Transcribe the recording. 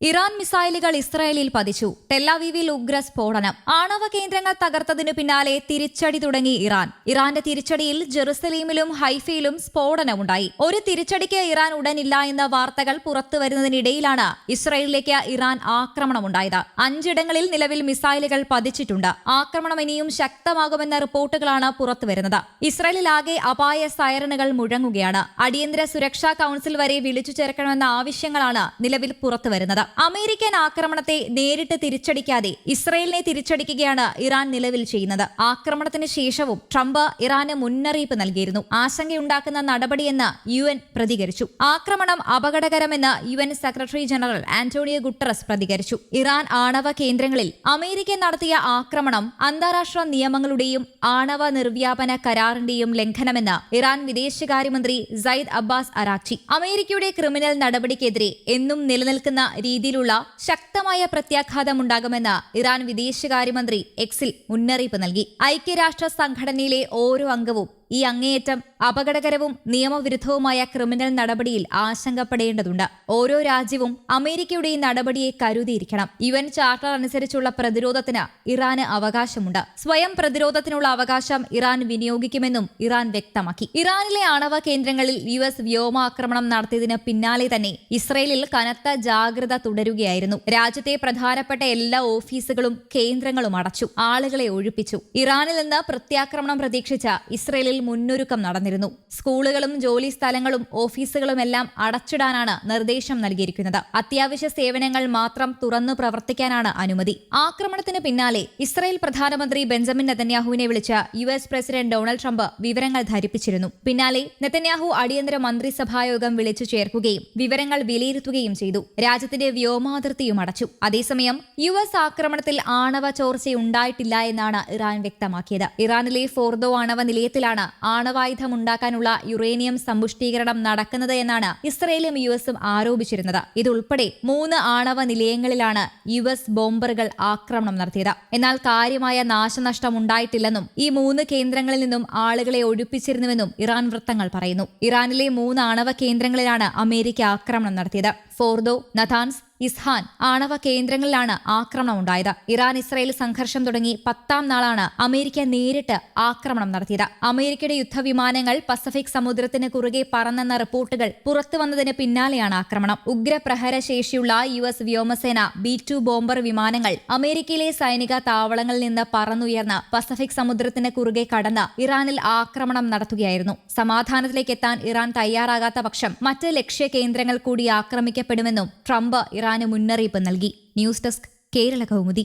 Iran മിസൈലുകൾ ഇസ്രായേലിൽ പതിച്ചു. ടെല്ലാവീവിൽ ഉഗ്ര സ്ഫോടനം. ആണവ കേന്ദ്രങ്ങൾ തകർത്തതിനു പിന്നാലെ തിരിച്ചടി തുടങ്ങി ഇറാൻ. ഇറാന്റെ തിരിച്ചടിയിൽ ജെറുസലേമിലും ഹൈഫയിലും സ്ഫോടനമുണ്ടായി. ഒരു തിരിച്ചടിക്ക് ഇറാൻ ഉടനില്ല എന്ന വാർത്തകൾ പുറത്തുവരുന്നതിനിടയിലാണ് ഇസ്രായേലിലേക്ക് ഇറാൻ ആക്രമണമുണ്ടായത്. അഞ്ചിടങ്ങളിൽ നിലവിൽ മിസൈലുകൾ പതിച്ചിട്ടുണ്ട്. ആക്രമണം ഇനിയും ശക്തമാകുമെന്ന റിപ്പോർട്ടുകളാണ് പുറത്തുവരുന്നത്. ഇസ്രായേലിലാകെ അപായ സൈറണുകൾ മുഴങ്ങുകയാണ്. അടിയന്തര സുരക്ഷാ കൌൺസിൽ വരെ വിളിച്ചു ചേർക്കണമെന്ന ആവശ്യങ്ങളാണ് നിലവിൽ പുറത്തുവരുന്നത്. അമേരിക്കൻ ആക്രമണത്തെ നേരിട്ട് തിരിച്ചടിക്കാതെ ഇസ്രയേലിനെ തിരിച്ചടിക്കുകയാണ് ഇറാൻ നിലവിൽ ചെയ്യുന്നത്. ആക്രമണത്തിന് ശേഷവും ട്രംപ് ഇറാന് മുന്നറിയിപ്പ് നൽകിയിരുന്നു. ആശങ്കയുണ്ടാക്കുന്ന നടപടിയെന്ന് യു എൻ പ്രതികരിച്ചു. ആക്രമണം അപകടകരമെന്ന് U N secretary general Antonio Guterres പ്രതികരിച്ചു. ഇറാൻ ആണവ കേന്ദ്രങ്ങളിൽ അമേരിക്ക നടത്തിയ ആക്രമണം അന്താരാഷ്ട്ര നിയമങ്ങളുടെയും ആണവ നിർവ്യാപന കരാറിന്റെയും ലംഘനമെന്ന് ഇറാൻ വിദേശകാര്യമന്ത്രി സയ്യിദ് അബ്ബാസ് അറാക്ചി അമേരിക്കയുടെ ക്രിമിനൽ നടപടിക്കെതിരെ എന്നും നിലനിൽക്കുന്ന രീതിയിലുള്ള ശക്തമായ പ്രത്യാഘാതമുണ്ടാകുമെന്ന് ഇറാൻ വിദേശകാര്യമന്ത്രി എക്സിൽ മുന്നറിയിപ്പ് നൽകി. ഐക്യരാഷ്ട്ര സംഘടനയിലെ ഓരോ അംഗവും ഈ അങ്ങേയറ്റം അപകടകരവും നിയമവിരുദ്ധവുമായ ക്രിമിനൽ നടപടിയിൽ ആശങ്കപ്പെടേണ്ടതുണ്ട്. ഓരോ രാജ്യവും അമേരിക്കയുടെ ഈ നടപടിയെ കരുതിയിരിക്കണം. യു എൻ ചാർട്ടർ അനുസരിച്ചുള്ള പ്രതിരോധത്തിന് ഇറാന് അവകാശമുണ്ട്. സ്വയം പ്രതിരോധത്തിനുള്ള അവകാശം ഇറാൻ വിനിയോഗിക്കുമെന്നും ഇറാൻ വ്യക്തമാക്കി. ഇറാനിലെ ആണവ കേന്ദ്രങ്ങളിൽ യു എസ് വ്യോമാക്രമണം നടത്തിയതിന് പിന്നാലെ തന്നെ ഇസ്രയേലിൽ കനത്ത ജാഗ്രത തുടരുകയായിരുന്നു. രാജ്യത്തെ പ്രധാനപ്പെട്ട എല്ലാ ഓഫീസുകളും കേന്ദ്രങ്ങളും അടച്ചു. ആളുകളെ ഒഴിപ്പിച്ചു. ഇറാനിൽ നിന്ന് പ്രത്യാക്രമണം പ്രതീക്ഷിച്ച ഇസ്രയേലിൽ മുന്നൊരുക്കം നടന്നിരുന്നു. സ്കൂളുകളും ജോലി സ്ഥലങ്ങളും ഓഫീസുകളുമെല്ലാം അടച്ചിടാനാണ് നിർദ്ദേശം നൽകിയിരിക്കുന്നത്. അത്യാവശ്യ സേവനങ്ങൾ മാത്രം തുറന്നു പ്രവർത്തിക്കാനാണ് അനുമതി. ആക്രമണത്തിന് പിന്നാലെ ഇസ്രായേൽ പ്രധാനമന്ത്രി ബെഞ്ചമിൻ നെതന്യാഹുവിനെ വിളിച്ച U S president Donald Trump വിവരങ്ങൾ ധരിപ്പിച്ചിരുന്നു. പിന്നാലെ നെതന്യാഹു അടിയന്തര മന്ത്രിസഭായോഗം വിളിച്ചു ചേർക്കുകയും വിവരങ്ങൾ വിലയിരുത്തുകയും ചെയ്തു. രാജ്യത്തിന്റെ വ്യോമാതിർത്തിയും അടച്ചു. അതേസമയം യു എസ് ആക്രമണത്തിൽ ആണവ ചോർച്ചയുണ്ടായിട്ടില്ല എന്നാണ് ഇറാൻ വ്യക്തമാക്കിയത്. ഇറാനിലെ ഫോർദോ ആണവ നിലയത്തിലാണ് ആണവായുധം ഉണ്ടാക്കാനുള്ള യുറേനിയം സമ്പുഷ്ടീകരണം നടക്കുന്നത് എന്നാണ് ഇസ്രയേലും യു എസും ആരോപിച്ചിരുന്നത്. ഇതുൾപ്പെടെ മൂന്ന് ആണവ നിലയങ്ങളിലാണ് യു എസ് ബോംബറുകൾ ആക്രമണം നടത്തിയത്. എന്നാൽ കാര്യമായ നാശനഷ്ടം ഉണ്ടായിട്ടില്ലെന്നും ഈ മൂന്ന് കേന്ദ്രങ്ങളിൽ നിന്നും ആളുകളെ ഒഴിപ്പിച്ചിരുന്നുവെന്നും ഇറാൻ വൃത്തങ്ങൾ പറയുന്നു. ഇറാനിലെ മൂന്ന് ആണവ കേന്ദ്രങ്ങളിലാണ് അമേരിക്ക ആക്രമണം നടത്തിയത്. ഫോർദോ നഥാൻസ് ഇസ്ഹാൻ ആണവ കേന്ദ്രങ്ങളിലാണ് ആക്രമണം ഉണ്ടായത്. ഇറാൻ ഇസ്രായേൽ സംഘർഷം തുടങ്ങി പത്താം നാളാണ് അമേരിക്ക നേരിട്ട് ആക്രമണം നടത്തിയത്. അമേരിക്കയുടെ യുദ്ധവിമാനങ്ങൾ പസഫിക് സമുദ്രത്തിന് കുറുകെ പറന്നെന്ന റിപ്പോർട്ടുകൾ പുറത്തു വന്നതിന് പിന്നാലെയാണ് ആക്രമണം. ഉഗ്രപ്രഹര ശേഷിയുള്ള യു എസ് വ്യോമസേന ബി ടു ബോംബർ വിമാനങ്ങൾ അമേരിക്കയിലെ സൈനിക താവളങ്ങളിൽ നിന്ന് പറന്നുയർന്ന് പസഫിക് സമുദ്രത്തിന് കുറുകെ കടന്ന് ഇറാനിൽ ആക്രമണം നടത്തുകയായിരുന്നു. സമാധാനത്തിലേക്ക് എത്താൻ ഇറാൻ തയ്യാറാകാത്ത പക്ഷം മറ്റ് ലക്ഷ്യ കേന്ദ്രങ്ങൾ കൂടി ആക്രമിക്കപ്പെടുമെന്നും ട്രംപ് ഇറാന് മുന്നറിയിപ്പ് നൽകി. News desk Kerala Kaumudi.